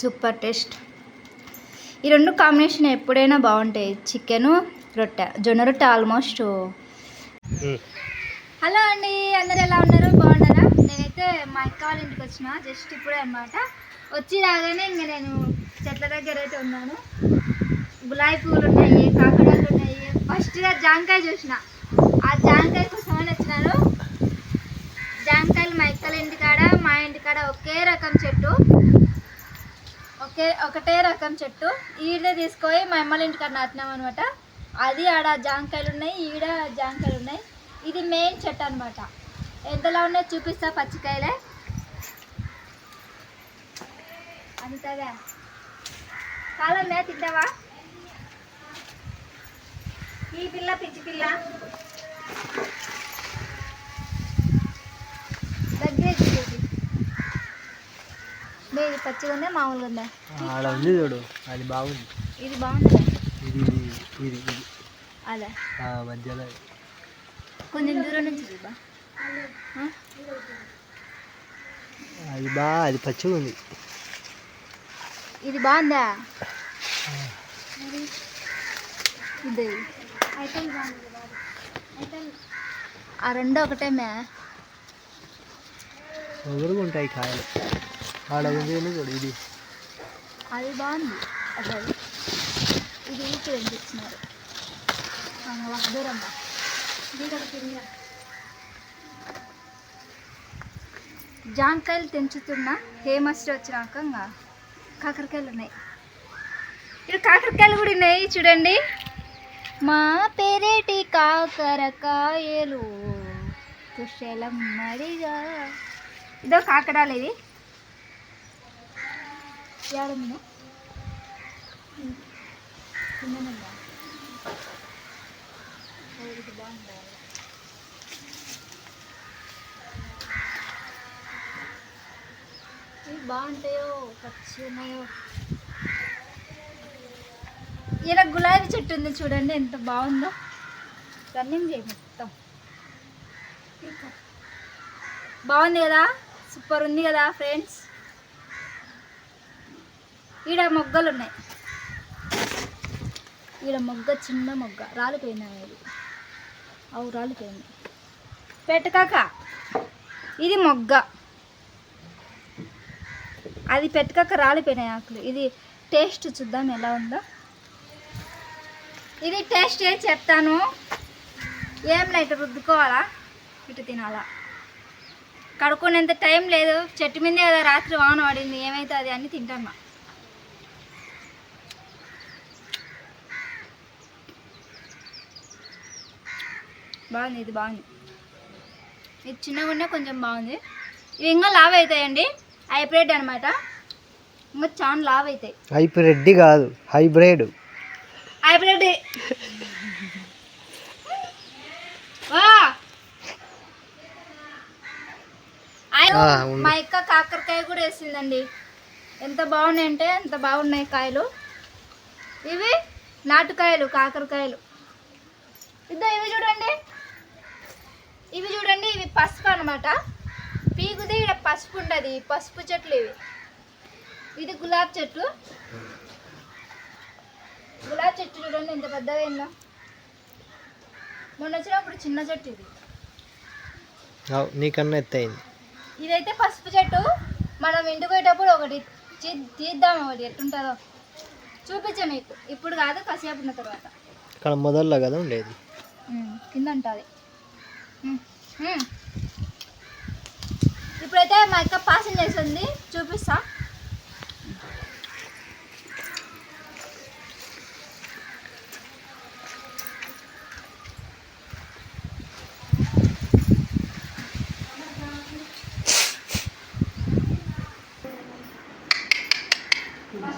Super taste. ఈ రెండు combination ఎప్పుడైనా బాగుంటాయి. చికెను రొట్టె జొన్న రొట్టె ఆల్మోస్ట్. హలో అండి అందరు ఎలా ఉన్నారు? బాగున్నారా? నేనైతే మా అక్క వాళ్ళ ఇంటికి వచ్చిన జస్ట్ ఇప్పుడే అనమాట వచ్చి రాగానే ఇంక నేను చెట్ల దగ్గర అయితే ఉన్నాను. గులాబీ పువ్వులు ఉన్నాయి కాకడాలు ఉన్నాయి. ఫస్ట్గా జాంకాయ చూసిన. ఆ జాంకాయ కోసమని వచ్చినాను జాంకాయలు మా అక్కల ఇంటికాడ మా ఇంటికాడ ఒకే రకం చెట్టు. ఒకే ఒకటే రకం చెట్టు. ఈడే తీసుకొని మా అమ్మల ఇంటికాడ నాటినాం అనమాట అది ఆడ జాంకాయలు ఉన్నాయి ఈడ జాంకాయలు ఉన్నాయి. ఇది మెయిన్ చెట్టు అనమాట ఎంతలా ఉన్నాయో చూపిస్తా పచ్చికాయలే. అందుతుందా కాలమే తింటావా? ఈ పిల్ల పిచ్చి పిల్ల. దగ్గరే చూపి. ఇది పచ్చిగా ఉందా మామూలుగా ఉందా ఆడ ఉంది చూడు అది బాగుంది. ఇది బాగుందా? ఇది ఇది ఇది. అలా ఆ మధ్యలో కొంచెం దూరం నుంచి చూపా అది బా అది పచ్చిగా ఉంది ఇది బాగుందా? ఇది. ఆ రెండు ఒకటే మే ఉంటాయి కాయలు? ఆడ ఉంది చూడు ఇది. అది బాగుంది. అసలు ఇది ఊరికి తెచ్చినారు. దూరం జాంకాయలు తెంచుతున్నా హేమస్టర్ వచ్చినాక ఇంకా కాకరకాయలు ఉన్నాయి. ఇక్కడ కాకరకాయలు కూడా ఉన్నాయి చూడండి. మా పేరేటి కాకరకాయలు? కుశలం మరిగా ఇదో కాకడాలు ఇది. ఏడుంది చిన్నగా ఇది బాగుందా? ఇవి బాగుంటాయో పచ్చి ఉన్నాయో? ఇలా గులాబీ చెట్టు ఉంది చూడండి ఎంత బాగుందో. రన్నింగ్ చేయి మొత్తం. బాగుంది కదా? సూపర్ ఉంది కదా ఫ్రెండ్స్? ఈడ మొగ్గలు ఉన్నాయి ఈడ మొగ్గ చిన్న మొగ్గ. రాలిపోయింది అనేది. అవు రాలిపోయింది. పెట్టకాక ఇది మొగ్గ. అది పెట్టకాక రాలిపోయినాయి ఆకులు. ఇది టేస్ట్ చూద్దాం ఎలా ఉందో. ఇది టేస్ట్ ఏం చెప్తాను. ఏం లేదు రుద్దుకోవాలా? ఇటు తినాలా? కడుక్కునేంత టైం లేదు. చెట్టు మీదే కదా రాత్రి వాన పడింది. ఏమవుతుంది అని తింటాను. బాగుంది ఇది బాగుంది. ఇది చిన్నగా ఉన్నా కొంచెం బాగుంది. ఇవి ఇంకా లావ్ అవుతాయండి హైబ్రిడ్ అనమాట ఇంకా చాలా లావ్ అవుతాయి. హైబ్రిడ్ కాదు హైబ్రిడ్. హైబ్రిడ్. మా యొక్క కాకరకాయ కూడా వేసిందండి. ఎంత బాగున్నాయి అంటే ఎంత బాగున్నాయి కాయలు. ఇవి నాటుకాయలు కాకరకాయలు. ఇద్దో ఇవి చూడండి ఇవి చూడండి ఇవి పసుపు అనమాట పీకుతే ఇక్కడ పసుపు ఉంటుంది పసుపు చెట్లు ఇవి. ఇది గులాబ్ చెట్టు గులాబ్ చెట్టు చూడండి ఎంత పెద్దగా మొన్న వచ్చినప్పుడు చిన్న చెట్టు ఇది. నీకన్నా ఎత్తయింది. ఇదైతే పసుపు చెట్టు. మనం ఇంటికి పోయేటప్పుడు ఒకటి తీద్దాం ఒకటి ఎట్టుంటుందో చూపించా మీకు. ఇప్పుడు కాదు కాసేపు ఉన్న తర్వాత. ఇక్కడ మొదల్లో కదా ఉండేది. కింద ఉంటుంది. ఇప్పుడైతే మా అక్క పాసం చేసింది. చూపిస్తా.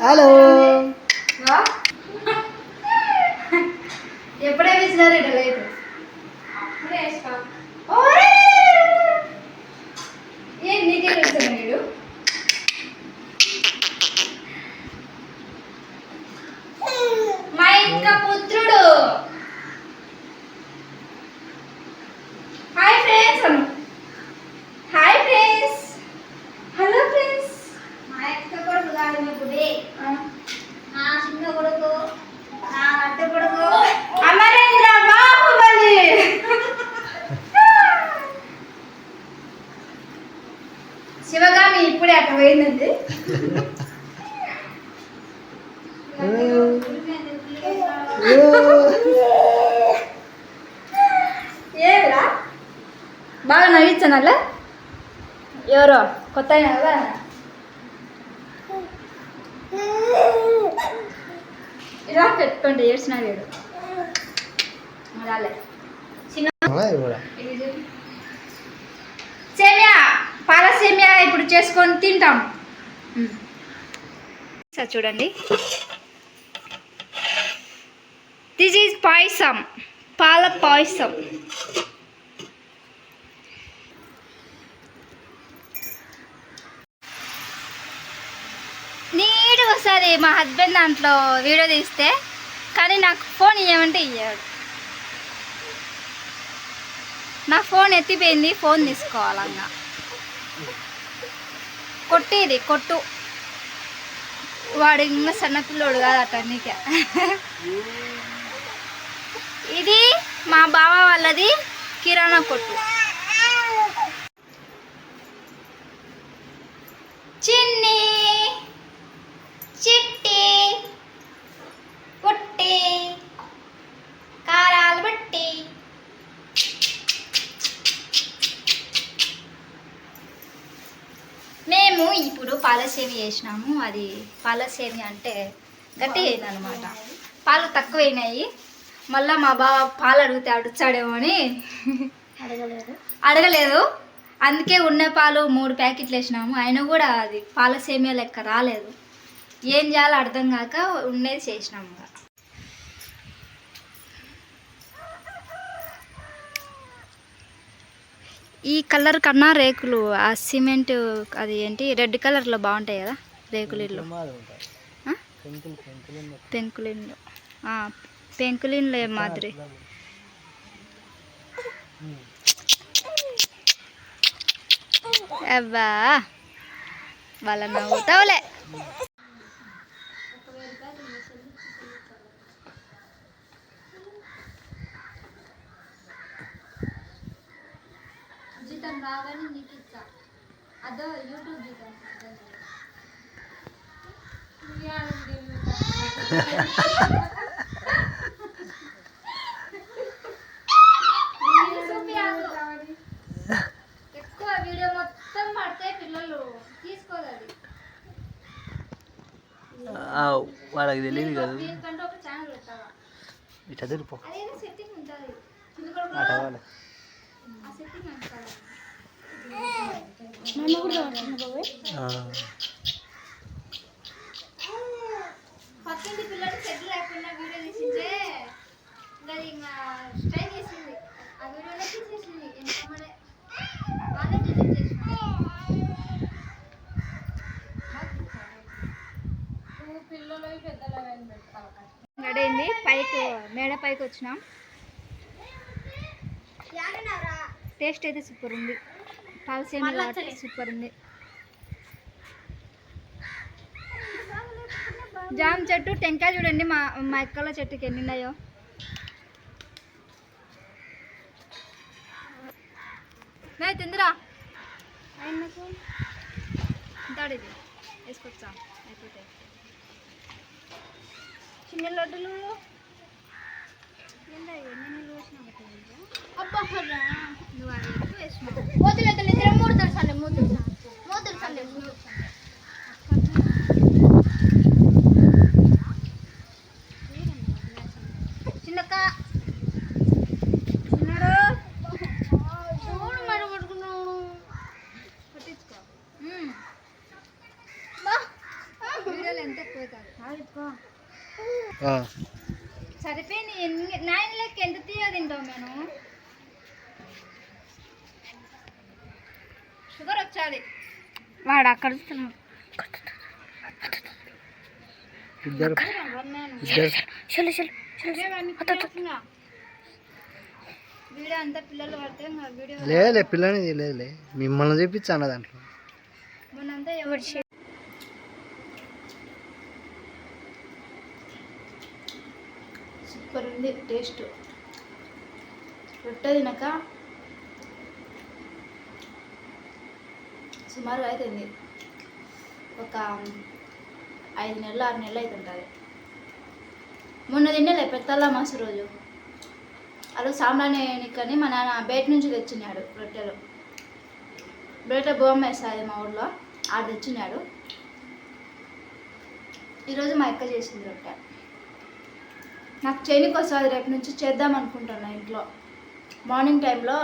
హలో. ఎప్పుడే వేసినారు ఇటు లేదు ఏ నీకే తెలుసు వీడు మా యొక్క పుత్రుడు hi friends hi friends hello friends మా యొక్క కొడుకు కాదు ఇప్పుడు నా చిన్న కొడుకు నా అత్త కొడుకు అమరేంద్ర బాహుబలి శివగామి ఇప్పుడే అక్కడ పోయిందండి ఏమిరా బాగా నవ్వించాను అలా ఎవరో? కొత్త ఇలా పెట్టుకోండి ఏడ్చిన వేడు రాలే. చిన్న. సేమియా పాల సేమియా ఇప్పుడు చేసుకొని తింటాం. సార్ చూడండి. This is payasam. పాల పాయసం. నీట్గా వస్తుంది మా హస్బెండ్ దాంట్లో వీడియో తీస్తే కానీ నాకు ఫోన్ ఇవ్వమంటే ఇయ్యాడు. నా ఫోన్ ఎత్తిపోయింది ఫోన్ తీసుకోవాలన్నా. కొట్టేది కొట్టు. వాడు ఇంకా సన్న పిల్లోడు కాదు అతనికి ఇది మా బావ వాళ్ళది కిరాణా కొట్టు. చిన్ని చిట్టి పుట్టి కారాలు బట్టి మేము ఇప్పుడు పాలసేమి చేసినాము. అది పాలసేమి అంటే గట్టి అయింది అనమాట పాలు తక్కువైనాయి. మళ్ళీ మా బావ పాలు అడిగితే అడుచాడేమో అని అడగలేదు. అడగలేదు. అందుకే ఉన్న పాలు మూడు ప్యాకెట్లు వేసినాము. అయినా కూడా అది పాల సేమియా లెక్క రాలేదు. ఏం చేయాలో అర్థం కాక ఉండేది చేసినాము ఈ కలర్ కన్నా రేకులు ఆ సిమెంట్ అది ఏంటి రెడ్ కలర్లో బాగుంటాయి కదా రేకులు ఇల్లు. పెంకులిన్లు పెంకులిన్లు ఆ? పెంకులిండ్లు ఆ, మాదిరి. అబ్బా వాళ్ళ నవ్వుతావులే జీతం రాగానే నీకు ఇచ్చా అదో యూట్యూబ్ జీతం ఎక్కువ వీడియో మొత్తం పడితే పిల్లలు తీసుకోదు అది ఆ, వాళ్ళకి తెలియదు కదా. దీనికంటే ఒక ఛానల్ పెట్టావా ఇట్లా తిరిపో అదేదో సెట్టింగ్ ఉంటుంది చిన్న కొడుకు అట వాళ్ళు ఆ సెట్టింగ్ నాకు కావాలి. నన్ను కూడా పడుతున్నా బాబాయ్ ఆ. పక్కింటి పిల్లలు సెట్ లేకుండా వీడియో తీసింటే ఇంకా అది ఇంకా స్ట్రైక్ చేసింది ఆ వీడియోలో తీసేసింది ఎంతమంది వాళ్ళే డిలీట్ చేసినారు గడైంది పైకి మేడ పైకి వచ్చినాం. టేస్ట్ అయితే సూపర్ ఉంది. పాలసీమ సూపర్ ఉంది. జామ చెట్టు టెంకాయ చూడండి. మా మా ఎక్కల చెట్టుకి ఎన్ని ఉన్నాయో నే తిందిరా ఇది. వేసుకొచ్చా అయిపోతే చిన్న లడ్డులు. ఏందా ఇవి? ఎన్ని నీళ్ళు పోసినావు అట్లా ఇంకా? అబ్బా నువ్వు అవి ఎక్కువ వేసినావు మూతులు ఎత్తులు ఇద్దరు మూడు తెలుసండి మూతులు మూతులు సండి మూతులు చిన్నక్క చిన్నడు చూడు మరి పడుకున్నాను పట్టించుకో వీడియోలు ఎంత ఎక్కువ కాదు ఆ. సరిపోయింది ఎన్ని నైన్ లెక్క ఎంత తీయ తింటాం నేను? షుగర్ వచ్చాది. వాడు అక్కడ ఇద్దరు చలు చలు వీడియో అంతా పిల్లలు పడితే ఇంకా వీడియో లేదులే పిల్లని లేదులే మిమ్మల్ని చూపించాను దాంట్లో మొన్నంతా ఎవరు సూపర్ ఉంది టేస్ట్. రొట్టె తినక సుమారుగా అవుతుంది ఒక ఐదు నెలలు ఆరు నెలలు అవుతుంటుంది మొన్న తినలే పెత్తల్లా మాసు రోజు. అలా సాంబ్రాణికని మా నాన్న బయట నుంచి తెచ్చినాడు రొట్టెలు. బయట బొమ్మ వేస్తుంది మా ఊళ్ళో ఆడ తెచ్చినాడు. ఈరోజు మా అక్క చేసింది రొట్టె. నాకు చేయనికి వస్తుంది రేపు నుంచి చేద్దాం అనుకుంటున్నా ఇంట్లో. మార్నింగ్ టైంలో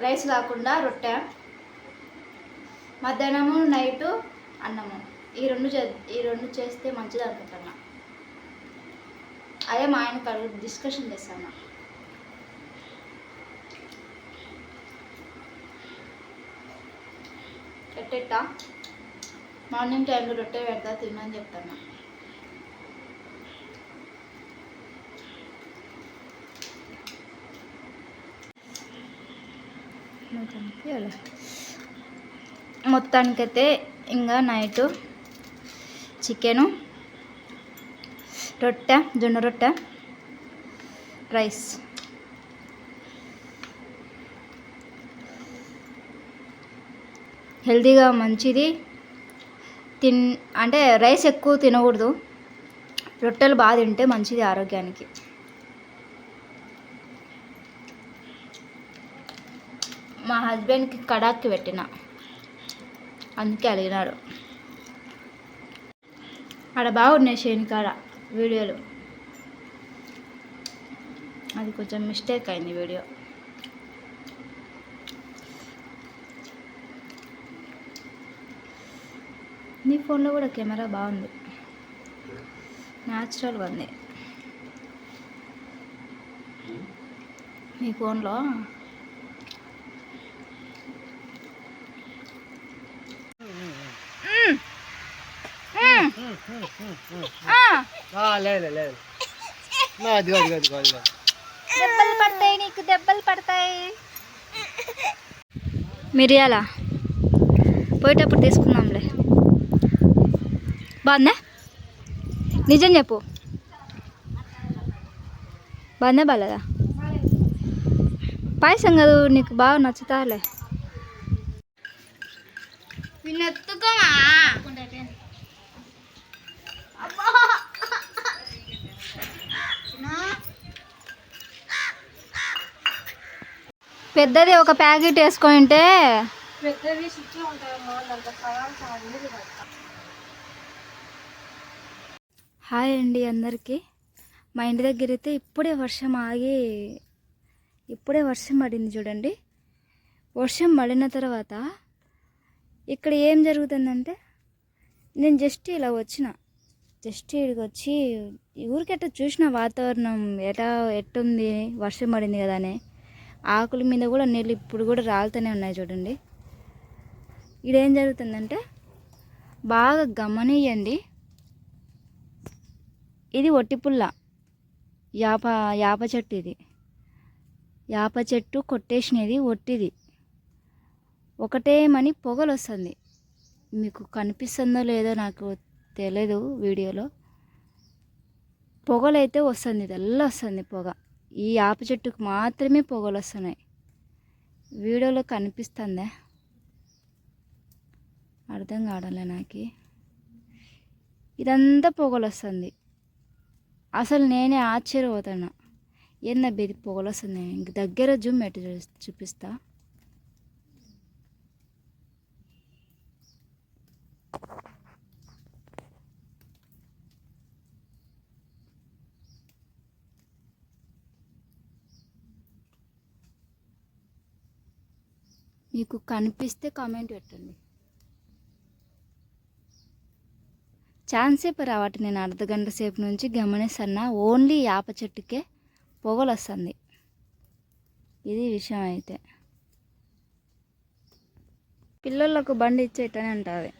రైస్ కాకుండా రొట్టె మధ్యాహ్నము నైటు అన్నము. ఈ రెండు చే ఈ రెండు చేస్తే మంచిది అనుకుంటున్నా. అదే మా ఆయనకు అడుగు డిస్కషన్ చేస్తాను. ఎట్టెట్టా మార్నింగ్ టైంలో రొట్టె పెడతా తినని చెప్తాను మొత్తానికైతే ఇంకా నైటు చికెను రొట్టె జొన్న రొట్టె రైస్. హెల్తీగా మంచిది. తిన్ అంటే రైస్ ఎక్కువ తినకూడదు. రొట్టెలు బాగా తింటే మంచిది ఆరోగ్యానికి. మా హస్బెండ్కి కడాక్కి పెట్టిన. అందుకే అడిగినాడు ఆడ బాగున్నాయి శని కాడ వీడియోలు. అది కొంచెం మిస్టేక్ అయింది వీడియో. నీ ఫోన్లో కూడా కెమెరా బాగుంది. న్యాచురల్గా ఉంది. మీ ఫోన్లో మ్మ్. మ్మ్. ఆ, లేదు లేదు దెబ్బలు పడతాయి నీకు దెబ్బలు పడతాయి. మిరియాల పోయేటప్పుడు తీసుకుందాంలే. బాగుందా? నిజం చెప్పు. బాగుందా బాగాలేదా? పాయసం కాదు నీకు బాగా నచ్చుతాలే. వినెత్తుకోమా పెద్దది ఒక ప్యాకెట్ వేసుకుంటే హాయ్ అండి అందరికీ. మా ఇంటి దగ్గర అయితే ఇప్పుడే వర్షం ఆగి ఇప్పుడే వర్షం పడింది చూడండి. వర్షం పడిన తర్వాత ఇక్కడ ఏం జరుగుతుందంటే నేను జస్ట్ ఇలా వచ్చిన. జస్ట్ ఇక్కడికి వచ్చి ఊరికెట్ట చూసిన వాతావరణం ఎటా ఎట్టుంది వర్షం పడింది కదా అని ఆకుల మీద కూడా నీళ్ళు ఇప్పుడు కూడా రాలుతూనే ఉన్నాయి చూడండి. ఇదేం జరుగుతుందంటే బాగా గమనియండి. ఇది ఒట్టిపుల్ల యాప యాప చెట్టు ఇది. యాప చెట్టు కొట్టేసినది ఒట్టిది. ఒకటేమని పొగలు వస్తుంది మీకు కనిపిస్తుందో లేదో నాకు తెలియదు వీడియోలో. పొగలైతే వస్తుంది తెల్ల వస్తుంది పొగ. ఈ ఆప చెట్టుకు మాత్రమే పొగలు వస్తున్నాయి. వీడియోలో కనిపిస్తుందే? అర్థం కావడంలే నాకు. ఇదంతా పొగలు వస్తుంది. అసలు నేనే ఆశ్చర్యపోతున్నా. ఏందబ్బా ఇది పొగలు వస్తుంది ఇంక దగ్గర జూమ్ ఎటు చూ- చూపిస్తా? మీకు కనిపిస్తే కామెంట్ పెట్టండి. ఛాన్స్ సేపు రావట నేను అర్ధ గంట సేపు నుంచి గమనిస్తున్నా ఓన్లీ యాప చెట్టుకే పొగలు వస్తుంది. ఇది విషయం అయితే. పిల్లలకు బండి ఇచ్చేటనే ఉంటుంది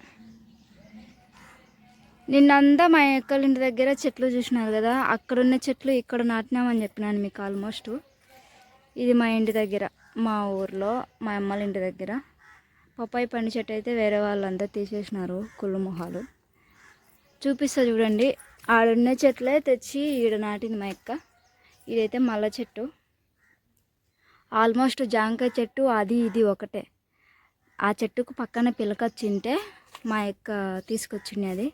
నిన్నంతా మా ఎక్కల ఇంటి దగ్గర చెట్లు చూసినారు కదా అక్కడున్న చెట్లు ఇక్కడ నాటినామని చెప్పినాను మీకు ఆల్మోస్ట్ ఇది మా ఇంటి దగ్గర. మా ఊర్లో మా అమ్మల ఇంటి దగ్గర పప్పాయి పండు చెట్టు అయితే వేరే వాళ్ళంతా తీసేసినారు కుళ్ళు మొహాలు. చూపిస్తా చూడండి. ఆడున్న చెట్లే తెచ్చి ఈడ నాటింది మా యొక్క ఇదైతే మల్ల చెట్టు. ఆల్మోస్ట్ జాంకాయ చెట్టు అది ఇది ఒకటే. ఆ చెట్టుకు పక్కన పిలకొచ్చింటే మా యొక్క తీసుకొచ్చింది అది.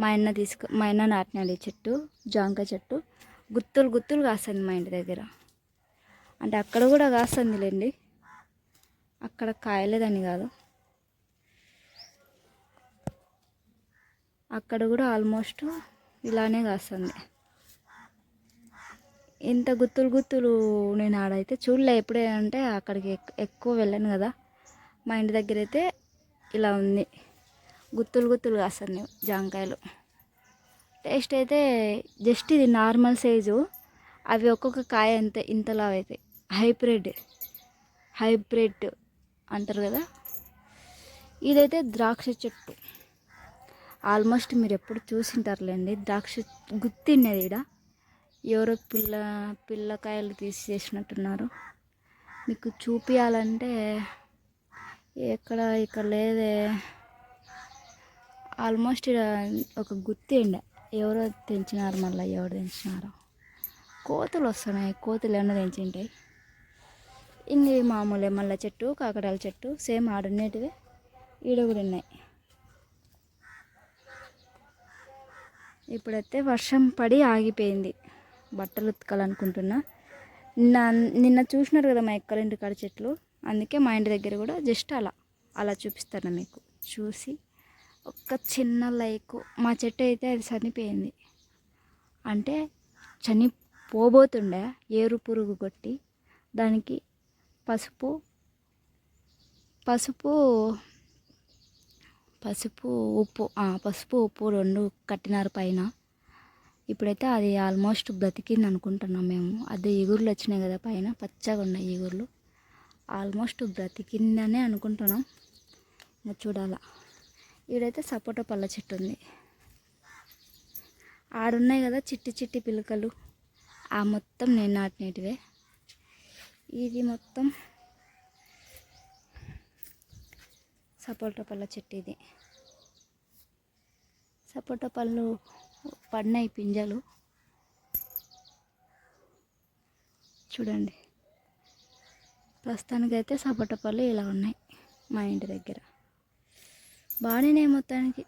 మా అన్న తీసుకు మా అన్న నాటినాడు ఈ చెట్టు జాంకాయ చెట్టు. గుత్తులు గుత్తులు కాస్తుంది మా ఇంటి దగ్గర. అంటే అక్కడ కూడా కాస్తుందిలేండి. అక్కడ కాయలేదని కాదు. అక్కడ కూడా ఆల్మోస్ట్ ఇలానే కాస్తుంది. ఇంత గుత్తులు గుత్తులు నేను ఆడైతే చూడలే ఎప్పుడంటే అంటే అక్కడికి ఎక్- ఎక్కువ వెళ్ళాను కదా. మా ఇంటి దగ్గర అయితే ఇలా ఉంది. గుత్తులు గుత్తులు కాస్తుంది జాంకాయలు. టేస్ట్ అయితే జస్ట్ ఇది నార్మల్ సైజు. అవి ఒక్కొక్క కాయ అంతే ఇంతలా అవుతాయి హైబ్రిడ్. హైబ్రిడ్ అంటారు కదా? ఇదైతే ద్రాక్ష చెట్టు. ఆల్మోస్ట్ మీరు ఎప్పుడు చూసింటారులేండి. ద్రాక్ష గుత్తిన్నది ఈడ. ఎవరో పిల్ల పిల్లకాయలు తీసేసినట్టున్నారు మీకు చూపించాలంటే ఎక్కడ ఇక్కడ లేదే. ఆల్మోస్ట్ ఈడ ఒక గుత్తి ఉండే. ఎవరో తెంచినారు మళ్ళీ ఎవరు తెంచినారు. కోతులు వస్తున్నాయి. కోతులు ఏమన్నా తెంచింటాయి ఇంక మామూలే మల్ల చెట్టు కాకడాల చెట్టు సేమ్ ఆడున్నేటివి. ఈడ కూడా ఉన్నాయి. ఇప్పుడైతే వర్షం పడి ఆగిపోయింది. బట్టలు ఉతకాలనుకుంటున్నా. నిన్న నిన్న చూసినారు కదా మా ఎక్కలింటి కాడ చెట్లు. అందుకే మా ఇంటి దగ్గర కూడా జస్ట్ అలా అలా చూపిస్తాను మీకు. చూసి ఒక చిన్న లైక్ మా చెట్టు అయితే అది చనిపోయింది. అంటే చనిపోబోతుండే ఏరు పురుగు కొట్టి దానికి పసుపు పసుపు పసుపు ఉప్పు పసుపు ఉప్పు రెండు కట్టినారు పైన. ఇప్పుడైతే అది ఆల్మోస్ట్ బ్రతికింది అనుకుంటున్నాం మేము. అది ఈగుర్లు వచ్చినాయి కదా పైన పచ్చగా ఉన్నాయి ఈగుర్లు ఆల్మోస్ట్ బ్రతికిందనే అనుకుంటున్నాం. ఇంకా చూడాలా. ఈడైతే సపోటా పళ్ళ చెట్టు ఉంది. ఆడున్నాయి కదా చిట్టి చిట్టి పిలకలు. ఆ మొత్తం నేను నాటినటివే ఇది మొత్తం సపోటా పళ్ళ చెట్టు ఇది. సపోటా పళ్ళు పడినాయి పింజలు. చూడండి. ప్రస్తుతానికైతే సపోటా పళ్ళు ఇలా ఉన్నాయి మా ఇంటి దగ్గర. బాగానే మొత్తానికి.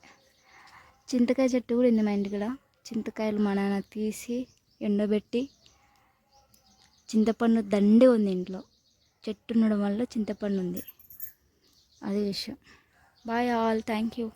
చింతకాయ చెట్టు కూడా ఉంది మా ఇంటి కూడా. చింతకాయలు మా నాన్న తీసి ఎండబెట్టి చింతపండు దండే ఉంది ఇంట్లో. చెట్టు ఉండడం వల్ల చింతపండు ఉంది. అదే విషయం. Bye all thank you